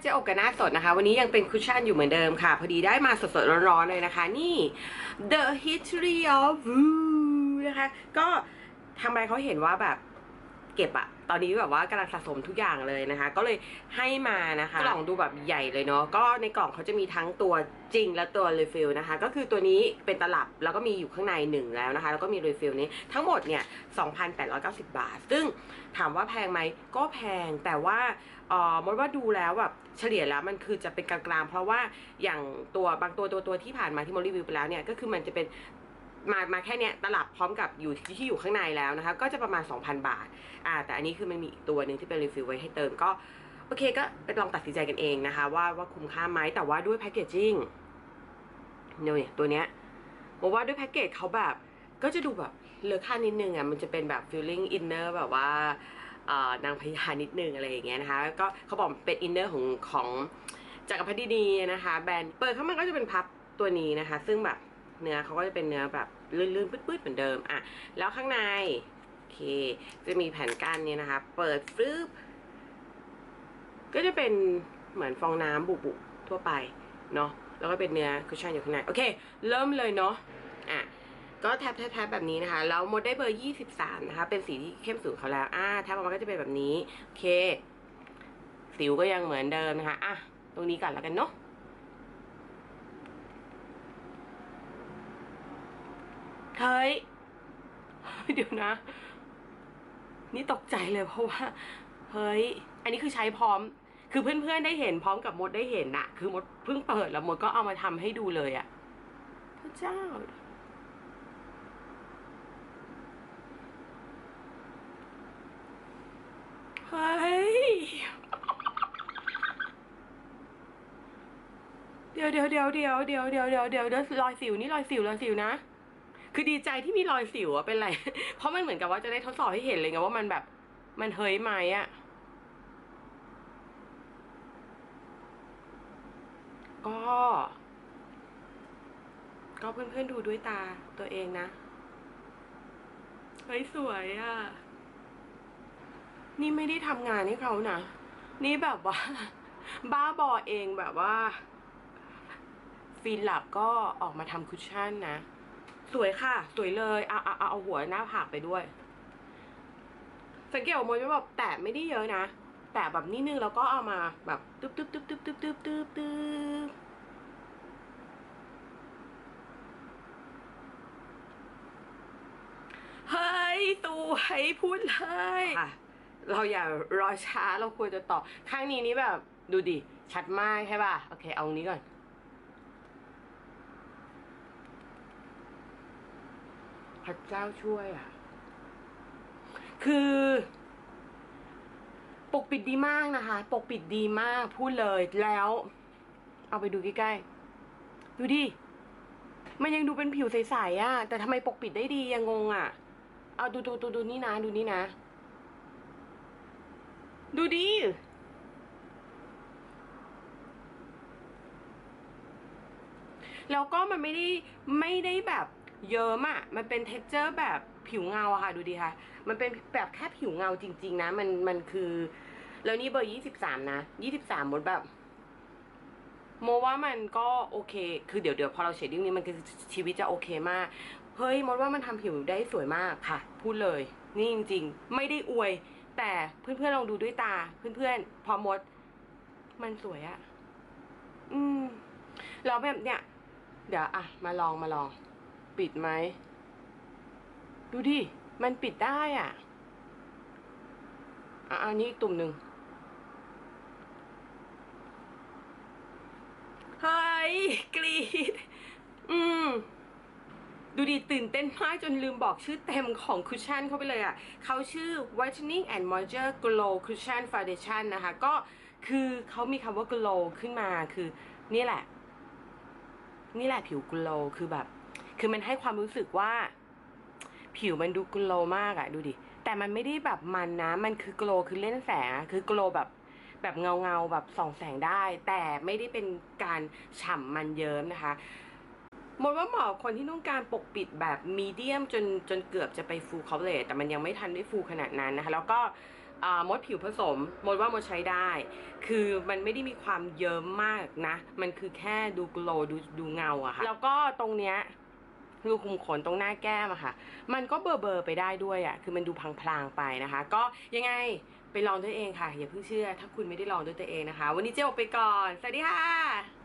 เจ๊อกกับหน้าสดนะคะ วันนี้ยังเป็นคุชชั่นอยู่เหมือนเดิมค่ะ พอดีได้มาสดๆร้อนๆเลยนะคะ นี่ The History of Woo นะคะ ก็ทางแบรนด์เขาเห็นว่าแบบ เก็บอะตอนนี้แบบว่ากำลังสะสมทุกอย่างเลยนะคะ ก็เลยให้มานะคะกล่องดูแบบใหญ่เลยเนาะก็ในกล่องเขาจะมีทั้งตัวจริงและตัวรีฟิลนะคะ ก็คือตัวนี้เป็นตลับแล้วก็มีอยู่ข้างในหนึ่งแล้วนะคะ แล้วก็มีรีฟิลนี้ทั้งหมดเนี่ย 2,890 บาท ซึ่งถามว่าแพงไหมก็แพงแต่ว่าเอ่อมดว่าดูแล้วแบบเฉลี่ยแล้วมันคือจะเป็นกลางๆ เพราะว่าอย่างตัวบางตัวตัวตัวที่ผ่านมาที่มดรีวิวไปแล้วเนี่ยก็คือมันจะเป็น มามาแค่เนี้ยตลับพร้อมกับอยู่ที่ที่อยู่ข้างในแล้วนะคะ ก็จะประมาณ 2,000 บาทอ่าแต่อันนี้คือมันมีอีกตัวหนึ่งที่เป็นรีฟิลไว้ให้เติมก็โอเคก็ไปลองตัดสินใจกันเองนะคะ ว่าว่าคุ้มค่าไหมแต่ว่าด้วยแพคเกจจิ้งเนี่ยตัวเนี้ยบอกว่าด้วยแพ็กเกจเขาแบบ ก็จะดูแบบเลอค่านิดนึงอะมันจะเป็นแบบ feeling inner แบบว่าเอ่อนางพญานิดนึงอะไรอย่างเงี้ยนะคะก็เขาบอกเป็น inner ของของจักรพรรดินีนะคะ แบรนด์เปิดเข้ามาก็จะเป็นพับตัวนี้นะคะ ซึ่งแบบเนื้อเขาก็จะเป็นเนื้อแบบ ลื่นๆปื้ดๆเหมือนเดิมอะแล้วข้างในโอเค จะมีแผ่นกั้นเนี่ยนะคะ เปิดฟึบก็จะเป็นเหมือนฟองน้ำบุบๆทั่วไปเนาะแล้วก็เป็นเนื้อคุชชั่นอยู่ข้างในโอเค เริ่มเลยเนาะอะก็แท็บแท็บแบบนี้นะคะแล้วมดได้เบอร์ 23 นะคะ เป็นสีที่เข้มสุดเขาแล้วอ่าแท็บออกมาก็จะเป็นแบบนี้ โอเค สิวก็ยังเหมือนเดิมนะคะ อะ ตรงนี้ก่อนแล้วกันเนาะ เฮ้ย เดี๋ยวนะ นี่ตกใจเลยเพราะว่า เฮ้ย อันนี้คือใช้พร้อม คือเพื่อนๆได้เห็นพร้อมกับมดได้เห็นนะคือมดเพิ่งเปิดแล้วมดก็เอามาทำให้ดูเลยอะพระเจ้า เฮ้ย เดี๋ยวเดี๋ยวเดี๋ยวเดี๋ยวเดี๋ยวเดี๋ยวเดี๋ยวเดี๋ยวเดี๋ยวรอยสิวนี่รอยสิวรอยสิวนะ คือดีใจที่มีรอยสิวอะเป็นไร เพราะมันเหมือนกับว่าจะได้ทดสอบให้เห็นเลยไงว่ามันแบบ มันเฮ้ยไหมอะก็ ก็เพื่อนๆดูด้วยตาตัวเองนะ เฮ้ยสวยอะนี่ไม่ได้ทำงานให้เขานะ นี่แบบว่า บ้าบอเองแบบว่าฟินลับก็ออกมาทำคุชชั่นนะ สวยค่ะ สวยเลยเอาเอาเอาเอาหัวหน้าผากไปด้วย สังเกตว่าโมจะแบบแตะไม่ได้เยอะนะ แตะแบบนิดนึงแล้วก็เอามาแบบตึ๊บตึ๊บตึ๊บตึ๊บตึ๊บตึ๊บตึ๊บตึ๊บเฮ้ยตูให้พูดเลยค่ะเราอย่ารอช้าเราควรจะต่อ ข้างนี้นี่แบบ ดูดิ ชัดมากใช่ป่ะ โอเค เอาตรงนี้ก่อน พระเจ้าช่วยอะ คือ ปกปิดดีมากนะคะ ปกปิดดีมากพูดเลยแล้ว เอาไปดูใกล้ๆดูดิมันยังดูเป็นผิวใสๆอะ แต่ทำไมปกปิดได้ดียังงงอะ เอาดูดูดูดูนี่นะดูนี่นะ ดูดิแล้วก็มันไม่ได้ไม่ได้แบบ เยิ้มอะมันเป็นเท็กเจอร์แบบผิวเงาอะค่ะดูดิค่ะ มันเป็นแบบแค่ผิวเงาจริง ๆ นะ มันมันคือ แล้วนี่เบอร์ยี่สิบสามนะยี่สิบสามมดแบบ โมว่ามันก็โอเค คือเดี๋ยวเดี๋ยวพอเราเชดดิ้งนี้มันคือชีวิตจะโอเคมาก เฮ้ยมดว่ามันทำผิวได้สวยมากค่ะ พูดเลย นี่จริง ๆ ไม่ได้อวย แต่เพื่อนๆลองดูด้วยตา เพื่อนๆพอมด มันสวยอะอืมแล้วแบบเนี้ยเดี๋ยวอะมาลองมาลอง ปิดไหม ดูดิ มันปิดได้อะอะอันนี้อีกตุ่มหนึ่งเฮ้ยกรีด อืม ดูดิตื่นเต้นมากจนลืมบอกชื่อเต็มของคุชชั่นเข้าไปเลยอะ เขาชื่อ Whitening and Moisture Glow Cushion Foundation นะคะ ก็คือเขามีคำว่า glow ขึ้นมาคือนี่แหละ นี่แหละผิว glow คือแบบ คือมันให้ความรู้สึกว่า ผิวมันดู glow มากอะดูดิ แต่มันไม่ได้แบบมันนะ มันคือ glow คือเล่นแสงคือ glow แบบแบบเงาเงาแบบส่องแสงได้ แต่ไม่ได้เป็นการฉ่ำมันเยิ้มนะคะมดว่าเหมาะกับคนที่ต้องการปกปิดแบบมีเดียมจนจนเกือบจะไปฟูลคอ v เล e แต่มันยังไม่ทันได้ฟูขนาดนั้นนะคะ แล้วก็อ่ามดผิวผสมมดว่ามดใช้ได้ คือมันไม่ได้มีความเยิ้มมากนะ มันคือแค่ดูโกลดูดูเงาอะค่ะ แล้วก็ตรงเนี้ย รูขุมขนตรงหน้าแก้มอะค่ะ มันก็เบอร์เบอร์ไปได้ด้วยอะคือมันดูพลางๆไปนะคะ ก็ยังไงไปลองด้วยเองค่ะ อย่าเพิ่งเชื่อ ถ้าคุณไม่ได้ลองด้วยตัวเองนะคะ วันนี้เจ๊ออกไปก่อน สวัสดีค่ะ